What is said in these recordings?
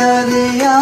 ನದಿಯಾ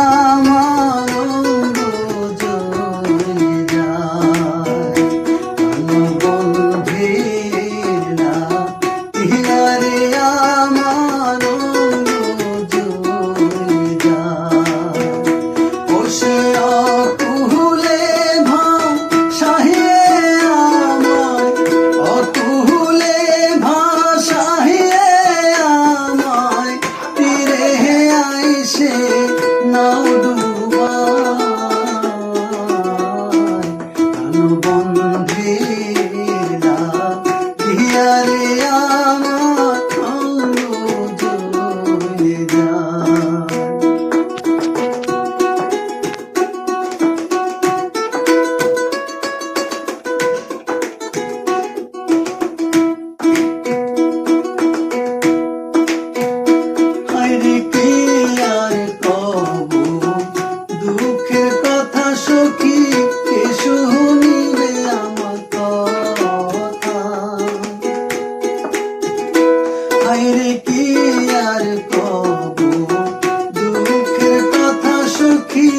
তোরে কি আর কব দুঃখের কথা সুখী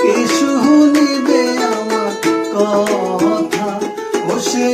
কে শুনিবে আমার কথা। ও সে